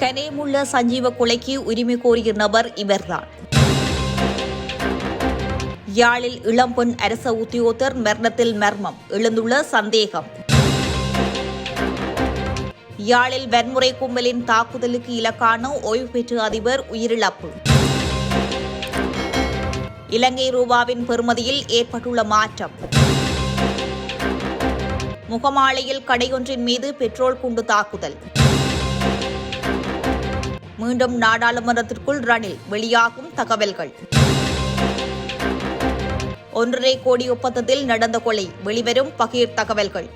கனேமுள்ள சஞ்சீவ கொலைக்கு உரிமை கோரிய நபர் இவர்தான். யாழில் இளம்பெண் அரச உத்தியோகத்தர் மரணத்தில் மர்மம் எழுந்துள்ள சந்தேகம். யாழில் வன்முறை கும்பலின் தாக்குதலுக்கு இலக்கான ஓய்வு பெற்ற அதிபர் உயிரிழப்பு. இலங்கை ரூபாவின் பெறுமதியில் ஏற்பட்டுள்ள மாற்றம். முகமாலையில் கடையொன்றின் மீது பெட்ரோல் குண்டு தாக்குதல். மீண்டும் நாடாளுமன்றத்திற்குள் ரணில் வெளியாகும் தகவல்கள். ஒன்றரை கோடி ஒப்பந்தத்தில் நடந்த கொலை வெளிவரும் பகிர் தகவல்கள்.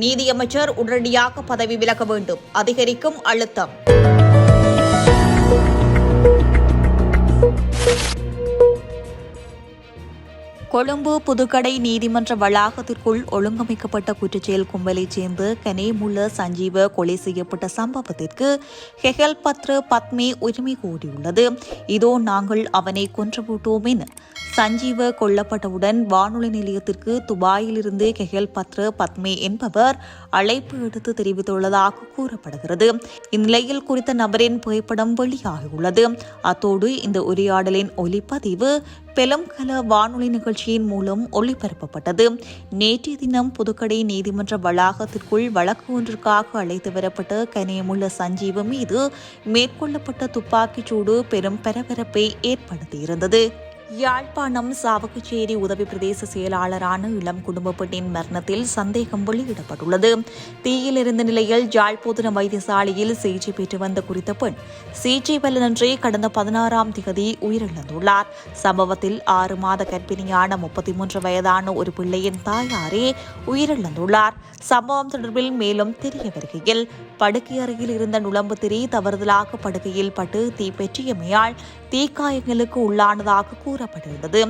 நீதியமைச்சர் உடனடியாக பதவி விலக வேண்டும். அதிகரிக்கும் அழுத்தம். கொழும்பு புதுக்கடை நீதிமன்ற வளாகத்திற்குள் ஒழுங்கமைக்கப்பட்ட குற்றச்செயல் கும்பலைச் சேர்ந்த கனேமுல்ல சஞ்சீவ கொலை செய்யப்பட்ட சம்பவத்திற்கு ஹெகல் பத்ர பத்மே உரிமை கோரியுள்ளது. இதோ நாங்கள் அவனை கொன்றுவிட்டோம் என சஞ்சீவ கொல்லப்பட்டவுடன் வானொலி நிலையத்திற்கு துபாயிலிருந்து கெஹல் பத்ர பத்மே என்பவர் அழைப்பு எடுத்து தெரிவித்துள்ளதாக கூறப்படுகிறது. இந்நிலையில் குறித்த நபரின் புகைப்படம் வெளியாகியுள்ளது. அத்தோடு இந்த உரையாடலின் ஒலிப்பதிவு பெலம்கல வானொலி நிகழ்ச்சியின் மூலம் ஒளிபரப்பப்பட்டது. நேற்றைய தினம் புதுக்கடை நீதிமன்ற வளாகத்திற்குள் வழக்கு ஒன்றிற்காக அழைத்து வரப்பட்ட கனியமுள்ள சஞ்சீவ மீது மேற்கொள்ளப்பட்ட துப்பாக்கிச் சூடு பெரும் பரபரப்பை ஏற்படுத்தியிருந்தது. யாழ்ப்பாணம் சாவகச்சேரி உதவி பிரதேச செயலாளரான இளம் குடும்ப பெண்ணின் மரணத்தில் சந்தேகம் வெளியிடப்பட்டுள்ளது. தீயில் இருந்த நிலையில் யாழ்ப்போதன வைத்தியசாலையில் சிகிச்சை பெற்று வந்த குறித்த பெண் சிகிச்சை பலனின்றி கடந்த பதினாறாம் திகதி உயிரிழந்துள்ளார். சம்பவத்தில் ஆறு மாத கர்ப்பிணியான முப்பத்தி மூன்று வயதான ஒரு பிள்ளையின் தாயாரே உயிரிழந்துள்ளார். சம்பவம் தொடர்பில் மேலும் தெரிய வருகையில் படுக்கை அருகில் இருந்த நுழம்பு திரி தவறுதலாக படுகையில் பட்டு தீப்பற்றியமையால் தீக்காயங்களுக்கு உள்ளானதாக கூறப்பட்டிருந்தது.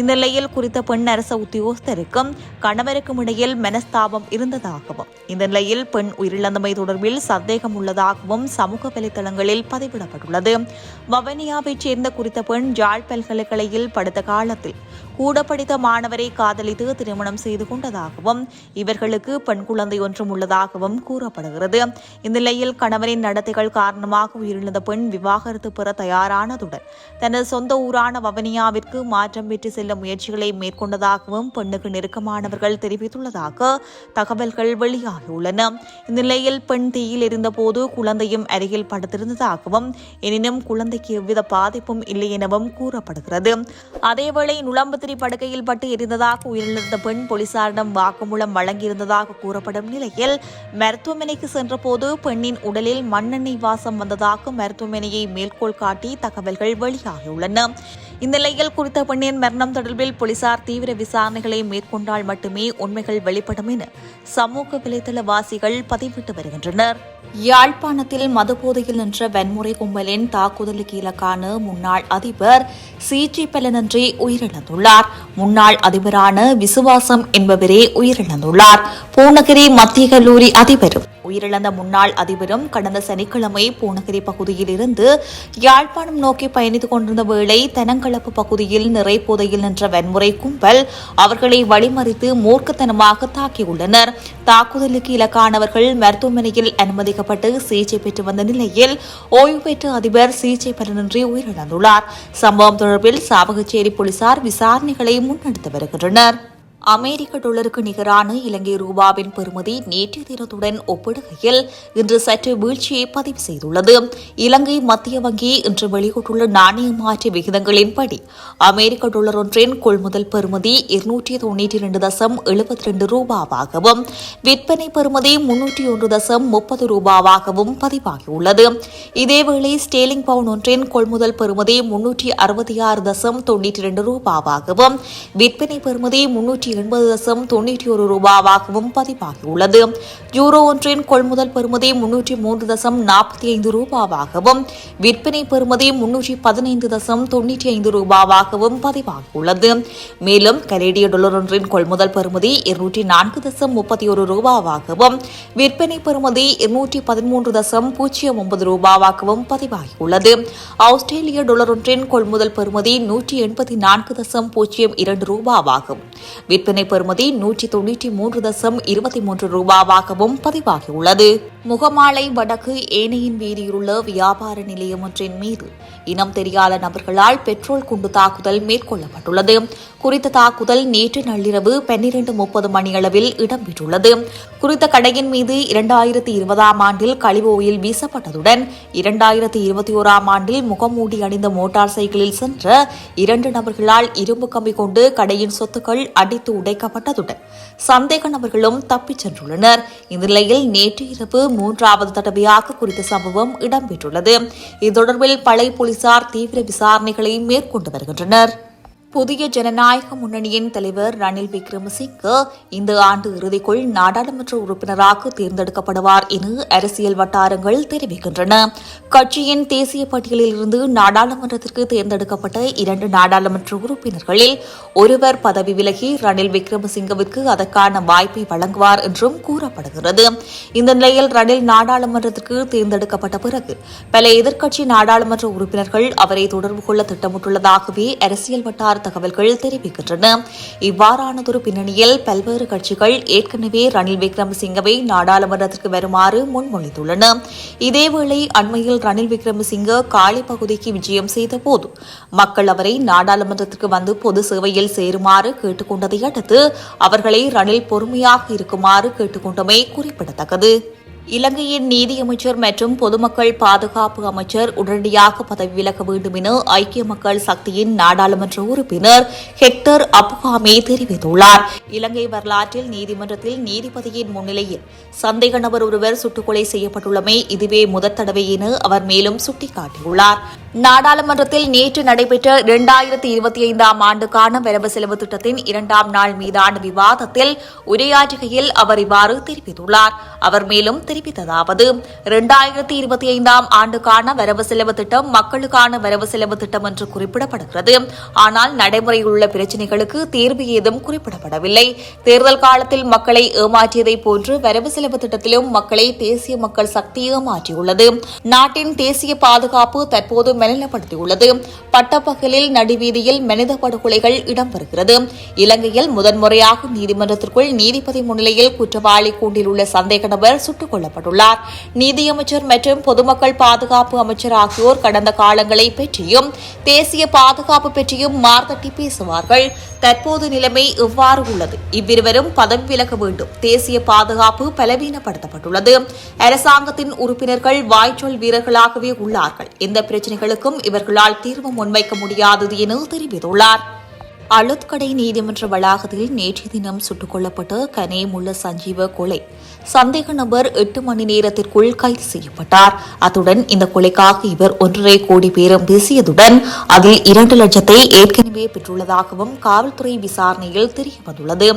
இந்நிலையில் குறித்த பெண் அரச உத்தியோகஸ்தருக்கும் கணவருக்கும் இடையில் மனஸ்தாபம் இருந்ததாகவும் இந்த நிலையில் பெண் உயிரிழந்தமை தொடர்பில் சந்தேகம் உள்ளதாகவும் சமூக வலைதளங்களில் பதிவிடப்பட்டுள்ளது. வவனியாவைச் சேர்ந்த குறித்த பெண் ஜாழ் பல்கலைக்கழகில் படுத்த காலத்தில் கூட படித்த மாணவரை காதலித்து திருமணம் செய்து கொண்டதாகவும் இவர்களுக்கு பெண் குழந்தை ஒன்றும் உள்ளதாகவும் கூறப்படுகிறது. இந்நிலையில் கணவரின் நடத்தைகள் காரணமாக உயிரிழந்த பெண் விவாகரத்து பெற தயாரானதுடன் தனது சொந்த ஊரான வவனியாவிற்கு மாற்றம் பெற்று செல்ல முயற்சிகளை மேற்கொண்டதாகவும் பெண்ணுக்கு நெருக்கமானவர்கள் தெரிவித்துள்ளதாக தகவல்கள் வெளியாகியுள்ளன. இந்நிலையில் பெண் தீயில் இருந்தபோது குழந்தையும் அருகில் படுத்திருந்ததாகவும் எனினும் குழந்தைக்கு எவ்வித பாதிப்பும் இல்லை எனவும் கூறப்படுகிறது. அதேவேளை நுளம்பத்திரி படுக்கையில் பட்டு எரிந்ததாக உயிரிழந்த பெண் போலீசாரிடம் வாக்குமூலம் வழங்கியிருந்ததாக கூறப்படும் நிலையில் மருத்துவமனைக்கு சென்றபோது பெண்ணின் உடலில் மண்ணெண்ணெய் வாசம் வந்ததாக மருத்துவமனையை மேற்கோள் காட்டி தகவல்கள் வெளியாகியுள்ளன. இந்த நிலையில் குறித்த பெண்ணின் மரணம் தொடர்பில் போலீசார் தீவிர விசாரணைகளை மேற்கொண்டால் மட்டுமே உண்மைகள் வெளிப்படும் என சமூக வலைதளவாசிகள் பதிவிட்டு வருகின்றனர். யாழ்ப்பாணத்தில் மதுபோதையில் நின்ற வன்முறை கும்பலின் தாக்குதலுக்கு இலக்கான முன்னாள் அதிபர் சிஜி பலனின்றி உயிரிழந்துள்ளார். முன்னாள் அதிபரான விசுவாசம் என்பவரே உயிரிழந்துள்ளார். பூநகரி மத்திய கல்லூரி அதிபரும் உயிரிழந்த முன்னாள் அதிபரும் கடந்த சனிக்கிழமை பூனகிரி பகுதியில் இருந்து யாழ்ப்பாணம் நோக்கி பயணித்துக் கொண்டிருந்த வேளை தெனங்களப்பு பகுதியில் நிறைப்போதையில் நின்ற வன்முறை கும்பல் அவர்களை வழிமறித்து மூர்க்கத்தனமாக தாக்கியுள்ளனர். தாக்குதலுக்கு இலக்கானவர்கள் மருத்துவமனையில் அனுமதிக்கப்பட்டு சிகிச்சை பெற்று வந்த நிலையில் ஓய்வு பெற்ற அதிபர் சிகிச்சை பலனின்றி உயிரிழந்துள்ளார். சம்பவம் தொடர்பில் சாவகச்சேரி போலீசார் விசாரணைகளை முன்னெடுத்து வருகின்றனர். அமெரிக்க டாலருக்கு நிகரான இலங்கை ரூபாவின் பெறுமதி நேற்றைய தினத்துடன் ஒப்பிடுகையில் இன்று சற்று வீழ்ச்சியை பதிவு செய்துள்ளது. இலங்கை மத்திய வங்கி இன்று வெளியிட்டுள்ள நாணய மாற்று விகிதங்களின்படி அமெரிக்க டாலர் ஒன்றின் கொள்முதல் பெறுமதி இருநூற்றி தொன்னூற்றி இரண்டு தசம் எழுபத்தி ரெண்டு ரூபாவாகவும் விற்பனை பெறுமதி முன்னூற்றி ஒன்று தசம் முப்பது ரூபாவாகவும் பதிவாகியுள்ளது. இதேவேளை ஸ்டேலிங் பவுன் ஒன்றின் கொள்முதல் பெறுமதி முன்னூற்றி அறுபத்தி ஆறு தசம் தொன்னூற்றி இரண்டு ரூபாவாகவும் விற்பனை பெறுமதி முன்னூற்றி எண்பது தசம் தொன்னூற்றி ஒரு ரூபாவாகவும் பதிவாகியுள்ளது. யூரோ ஒன்றின் கொள்முதல் பெறுமதி முன்னூற்றி மூன்று தசம் நாற்பத்தி ஐந்து ரூபாவாகவும் விற்பனை பெறுமதி முன்னூற்றி பதினைந்து தசம் தொன்னூற்றி ஐந்து ரூபாவாகவும் பதிவாகியுள்ளது. மேலும் கனேடிய டொலர் ஒன்றின் கொள்முதல் பெறுமதி இருநூற்றி நான்கு தசம் முப்பத்தி ஒரு ரூபாவாகவும் விற்பனை பெறுமதி இருநூற்றி பதிமூன்று தசம் பூஜ்ஜியம் ஒன்பது ரூபாவாகவும் பதிவாகியுள்ளது. ஆஸ்திரேலிய டொலர் ஒன்றின் கொள்முதல் பெறுமதி நூற்றி எண்பத்தி நான்கு தசம் பூஜ்ஜியம் இரண்டு ரூபாவாகும். விற்பனை பெறுமதி நூற்றி தொன்னூற்றி மூன்று தசம் இருபத்தி மூன்று ரூபாவாகவும் பதிவாகியுள்ளது. முகமாலை வடக்கு ஏனையின் வீதியிலுள்ள வியாபார நிலையம் ஒன்றின் மீது இனம் தெரியாத நபர்களால் பெட்ரோல் குண்டு தாக்குதல் மேற்கொள்ளப்பட்டுள்ளது. குறித்த தாக்குதல் நேற்று நள்ளிரவு பன்னிரண்டு முப்பது மணியளவில் இடம்பெற்றுள்ளது. குறித்த கடையின் மீது இரண்டாயிரத்தி இருபதாம் ஆண்டில் கழிவு ஓயில் வீசப்பட்டதுடன் இரண்டாயிரத்தி இருபத்தி ஓராம் ஆண்டில் முகமூடி அணிந்த மோட்டார் சைக்கிளில் சென்ற இரண்டு நபர்களால் இரும்பு கம்பி கொண்டு கடையின் சொத்துக்கள் அடித்து உடைக்கப்பட்டதுடன் சந்தேக நபர்களும் தப்பிச் சென்றுள்ளனர். இந்த நிலையில் நேற்று இரவு மூன்றாவது தடவையாக குறித்த சம்பவம் இடம்பெற்றுள்ளது. இது தொடர்பில் பழைய போலீசார் தீவிர விசாரணைகளை மேற்கொண்டு வருகின்றனர். புதிய ஜனநாயக முன்னணியின் தலைவர் ரணில் விக்ரமசிங்க இந்த ஆண்டு இறுதிக்குள் நாடாளுமன்ற உறுப்பினராக தேர்ந்தெடுக்கப்படுவார் என அரசியல் வட்டாரங்கள் தெரிவிக்கின்றன. கட்சியின் தேசிய பட்டியலில் இருந்து நாடாளுமன்றத்திற்கு தேர்ந்தெடுக்கப்பட்ட இரண்டு நாடாளுமன்ற உறுப்பினர்களில் ஒருவர் பதவி விலகி ரணில் விக்ரமசிங்கவிற்கு அதற்கான வாய்ப்பை வழங்குவார் என்றும் கூறப்படுகிறது. இந்த நிலையில் ரணில் நாடாளுமன்றத்திற்கு தேர்ந்தெடுக்கப்பட்ட பிறகு பல எதிர்க்கட்சி நாடாளுமன்ற உறுப்பினர்கள் அவரை தொடர்பு கொள்ள திட்டமிட்டுள்ளதாகவே அரசியல் வட்டார தகவல்கள் தெரிவிக்கின்றன. இவ்வாறானதொரு பின்னணியில் பல்வேறு கட்சிகள் ஏற்கனவே ரணில் விக்ரமசிங்கவை நாடாளுமன்றத்திற்கு வருமாறு முன்மொழிந்துள்ளன. இதேவேளை அண்மையில் ரணில் விக்ரமசிங்க காலி பகுதிக்கு விஜயம் செய்தபோது மக்கள் அவரை நாடாளுமன்றத்திற்கு வந்து பொது சேவையில் சேருமாறு கேட்டுக்கொண்டதை அடுத்து அவர்களை ரணில் பொறுமையாக இருக்குமாறு கேட்டுக்கொண்டமை குறிப்பிடத்தக்கது. இலங்கையின் நீதியமைச்சர் மற்றும் பொதுமக்கள் பாதுகாப்பு அமைச்சர் உடனடியாக பதவி விலக வேண்டும் என ஐக்கிய மக்கள் சக்தியின் நாடாளுமன்ற உறுப்பினர் ஹெக்டர் அப்புகாமே தெரிவித்துள்ளார். இலங்கை வரலாற்றில் நீதிமன்றத்தில் நீதிபதியின் முன்னிலையில் சந்தேக நபர் ஒருவர் சுட்டுக்கொலை செய்யப்பட்டுள்ளமை இதுவே முதற் தடவை என அவர் மேலும் சுட்டிக்காட்டியுள்ளார். நாடாளுமன்றத்தில் நேற்று நடைபெற்ற இரண்டாயிரத்தி இருபத்தி ஐந்தாம் ஆண்டுக்கான வரவு செலவு திட்டத்தின் இரண்டாம் நாள் மீதான விவாதத்தில் உரையாற்றுகையில் அவர் இவ்வாறு தெரிவித்துள்ளார். அவர் மேலும் தெரிவித்ததாவது இரண்டாயிரத்தி இருபத்தி ஐந்தாம் ஆண்டுக்கான வரவு செலவு திட்டம் மக்களுக்கான வரவு செலவு திட்டம் என்று குறிப்பிடப்படுகிறது. ஆனால் நடைமுறையில் உள்ள பிரச்சினைகளுக்கு தீர்வு ஏதும் குறிப்பிடப்படவில்லை. தேர்தல் காலத்தில் மக்களை ஏமாற்றியதைப் போன்று வரவு செலவு திட்டத்திலும் மக்களை தேசிய மக்கள் சக்தி ஏமாற்றியுள்ளது. நாட்டின் தேசிய பாதுகாப்பு தற்போது மெல்லப்படுத்தியுள்ளது பட்டப்பகலில் நடுவீதியில் மனித படுகொலைகள் இடம்பெறுகிறது. இலங்கையில் முதன்முறையாக நீதிமன்றத்திற்குள் நீதிபதி முன்னிலையில் குற்றவாளி கூண்டில் உள்ள சந்தேக நபர் சுட்டுக் கொல்லப்பட்டுள்ளார். நீதியமைச்சர் மற்றும் பொதுமக்கள் பாதுகாப்பு அமைச்சர் ஆகியோர் கடந்த காலங்களை பற்றியும் தேசிய பாதுகாப்பு பற்றியும் மார்த்தட்டி பேசுவார்கள். தற்போது நிலைமை இவ்வாறு உள்ளது? இவ்விருவரும் பதவி விலக வேண்டும். தேசிய பாதுகாப்பு பலவீனப்படுத்தப்பட்டுள்ளது. அரசாங்கத்தின் உறுப்பினர்கள் வாய்ச்சொல் வீரர்களாகவே உள்ளார்கள். இந்த எந்த பிரச்சினைகளுக்கும் இவர்களால் தீர்வு முன்வைக்க முடியாதது என தெரிவித்துள்ளார். அழுத்கடை நீதிமன்ற வளாகத்தில் நேற்று தினம் சுட்டுக் கொல்லப்பட்ட கனேமுள்ள சஞ்சீவ கொலை. சந்தேக நபர் எட்டு மணி நேரத்திற்குள் கைது செய்யப்பட்டார். அத்துடன் இந்த கொலைக்காக இவர் ஒன்றரை கோடி பேரும் பேசியதுடன் அதில் இரண்டு லட்சத்தை ஏற்கனவே பெற்றுள்ளதாகவும் காவல்துறை விசாரணையில் தெரியவந்துள்ளது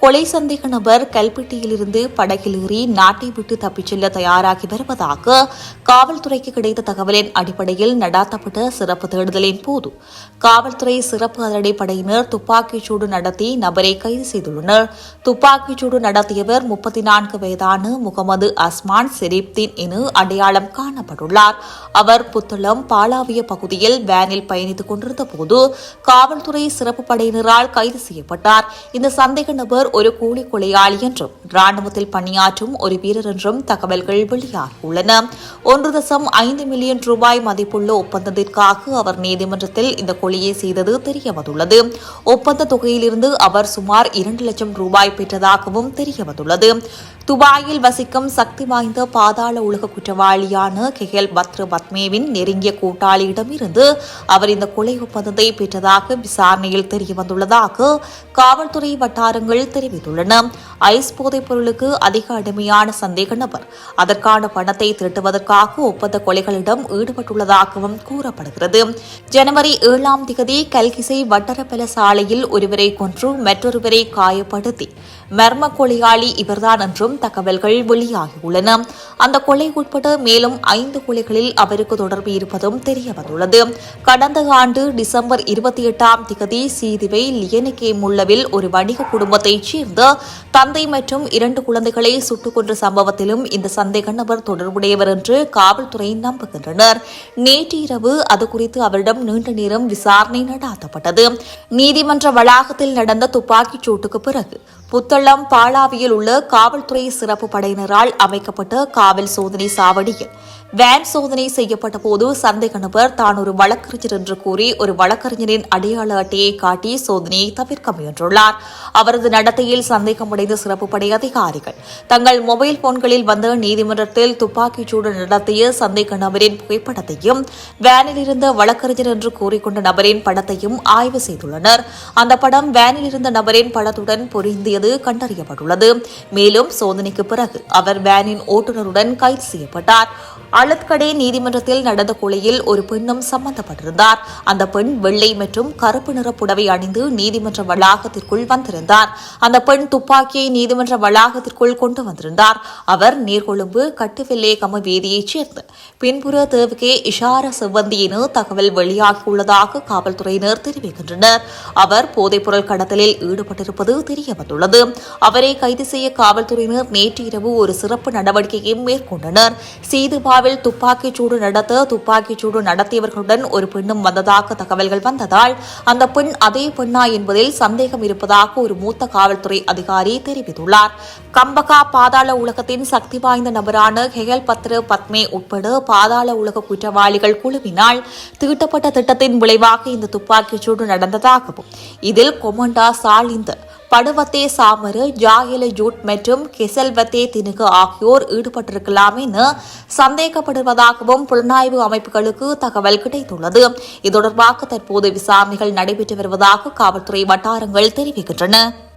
கொலை சந்தேக நபர் கல்பெட்டியிலிருந்து படகில் ஏறி நாட்டை விட்டு தப்பிச் செல்ல தயாராகி வருவதாக காவல்துறைக்கு கிடைத்த தகவலின் அடிப்படையில் நடாத்தப்பட்ட சிறப்பு தேடுதலின் போது காவல்துறை சிறப்பு அதிரடிப்படையினர் துப்பாக்கிச் சூடு நடத்தி நபரை கைது செய்துள்ளனர். துப்பாக்கிச் சூடு நடத்தியவர் முப்பத்தி நான்கு வயதான முகமது அஸ்மான் செரீப்தீன் என அடையாளம் காணப்பட்டுள்ளார். அவர் புத்தளம் பாலாவிய பகுதியில் வேனில் பயணித்துக் கொண்டிருந்த போது காவல்துறை சிறப்பு படையினரால் கைது செய்யப்பட்டார். இந்த சந்தேக நபர் ஒரு கூலி கொலையாளி என்றும் ராணுவத்தில் பணியாற்றும் ஒரு வீரர் என்றும் தகவல்கள் வெளியாகியுள்ளன. ஒன்று தசம் ஐந்து மில்லியன் ரூபாய் மதிப்புள்ள ஒப்பந்தத்திற்காக அவர் நீதிமன்றத்தில் இந்த கொலையை செய்தது தெரியவந்துள்ளது. ஒப்பந்த தொகையிலிருந்து அவர் சுமார் இரண்டு லட்சம் ரூபாய் பெற்றதாகவும் தெரியவந்துள்ளது. துபாயில் வசிக்கும் சக்தி வாய்ந்த பாதாள உலக குற்றவாளியான கெஹெல் பத்ர பத்மேவின் நெருங்கிய கூட்டாளியிடமிருந்து அவர் இந்த கொலை ஒப்பந்தத்தை பெற்றதாக விசாரணையில் தெரியவந்துள்ளதாக காவல்துறை வட்டாரங்கள் தெரிவித்துள்ளன. ஐஸ் போதைப் பொருளுக்கு அதிக அடிமையான சந்தேக நபர். அதற்கான பணத்தை திரட்டுவதற்காக ஒப்பந்த கொலைகளிடம் ஈடுபட்டுள்ளதாகவும் கூறப்படுகிறது. ஜனவரி ஏழாம் திகதி கல்கிசை வட்டரப்பல சாலையில் ஒருவரை கொன்று மற்றொருவரை காயப்படுத்தி மர்ம கொலையாளி இவர்தான் என்றும் தகவல்கள் வெளியாகியுள்ளன. அந்த கொலை உட்பட மேலும் ஐந்து கொலைகளில் அவருக்கு தொடர்பு இருப்பதும் தெரியவந்துள்ளது. கடந்த ஆண்டு டிசம்பர் இருபத்தி எட்டாம் திகதி சீதிவை லியனிகே முள்ளவில் ஒரு வணிக குடும்பத்தைச் சேர்ந்த தந்தை மற்றும் இரண்டு குழந்தைகளை சுட்டுக் கொன்ற சம்பவத்திலும் இந்த சந்தேக நபர் தொடர்புடையவர் என்று காவல்துறை நம்புகின்றனர். நேற்று இரவு அது குறித்து அவரிடம் நீண்ட நேரம் விசாரணை நடாத்தப்பட்டது. நீதிமன்ற வளாகத்தில் நடந்த துப்பாக்கிச் சூட்டுக்கு பிறகு புத்தளம் பாலாவியில் உள்ள காவல்துறை சிறப்பு படையினரால் அமைக்கப்பட்ட காவல் சோதனை சாவடியில் வேன் சோதனை செய்யப்பட்ட போது சந்தேக நபர் தான் ஒரு வழக்கறிஞர் என்று கூறி ஒரு வழக்கறிஞரின் அடையாள அட்டையை காட்டி சோதனையை தவிர்க்க முயன்றுள்ளார். அவரது நடத்தையில் சந்தேகமடைந்த சிறப்பு படை அதிகாரிகள் தங்கள் மொபைல் போன்களில் வந்த நீதிமன்றத்தில் துப்பாக்கிச்சூடு நடத்திய சந்தேக நபரின் புகைப்படத்தையும் வேனில் இருந்த வழக்கறிஞர் என்று கூறிக்கொண்ட நபரின் படத்தையும் ஆய்வு செய்துள்ளனர். அந்த படம் வேனில் இருந்த நபரின் படத்துடன் பொருந்திய பொருந்தியது கண்டறியப்பட்டுள்ளது. மேலும் சோதனைக்கு பிறகு அவர் வேனின் ஓட்டுநருடன் கைது செய்யப்பட்டார். அழுத்கடே நீதிமன்றத்தில் நடந்த கொலையில் ஒரு பெண்ணும் சம்பந்தப்பட்டிருந்தார். அந்த பெண் வெள்ளை மற்றும் கருப்பு நிற புடவை அணிந்து நீதிமன்ற வளாகத்திற்குள் வந்திருந்தார். அந்த பெண் துப்பாக்கியை நீதிமன்ற வளாகத்திற்குள் கொண்டு வந்திருந்தார். அவர் நீர்கொழும்பு கட்டுவெல்லே கம வேதியைச் சேர்ந்த. பின்புற தேவுகே இஷார செவ்வந்தி என தகவல் வெளியாகியுள்ளதாக காவல்துறையினர் தெரிவிக்கின்றனர். அவர் போதைப்பொருள் கடத்தலில் ஈடுபட்டிருப்பது தெரியவந்துள்ளது. அவரை கைது செய்ய காவல்துறையினர் நேற்று இரவு ஒரு சிறப்பு நடவடிக்கையை மேற்கொண்டனர். சீதுபாவி துப்பாக்கிச் சூடு நடத்த துப்பாக்கிச் சூடு நடத்தியவர்களுடன் ஒரு பெண்ணும் வந்ததாக தகவல்கள் வந்ததால் அந்த பெண் அதே பெண்ணா என்பதில் சந்தேகம் இருப்பதாக ஒரு மூத்த காவல்துறை அதிகாரி தெரிவித்துள்ளார். கம்பகா பாதாள உலகத்தின் சக்தி வாய்ந்த நபரான ஹெகல் பத்ர பத்மே உட்பட பாதாள உலக குற்றவாளிகள் குழுவினால் தீட்டப்பட்ட திட்டத்தின் விளைவாக இந்த துப்பாக்கிச் சூடு நடந்ததாகவும் இதில் கொமண்டா சாலிந்த படுவத்தே சாமரு ஜாகில ஜூட் மற்றும் கெசல்வத்தே தினுகு ஆகியோர் ஈடுபட்டிருக்கலாம் என சந்தேகப்படுவதாகவும் புலனாய்வு அமைப்புகளுக்கு தகவல் கிடைத்துள்ளது. இது தொடர்பாக தற்போது விசாரணைகள் நடைபெற்று வருவதாக காவல்துறை வட்டாரங்கள் தெரிவிக்கின்றன.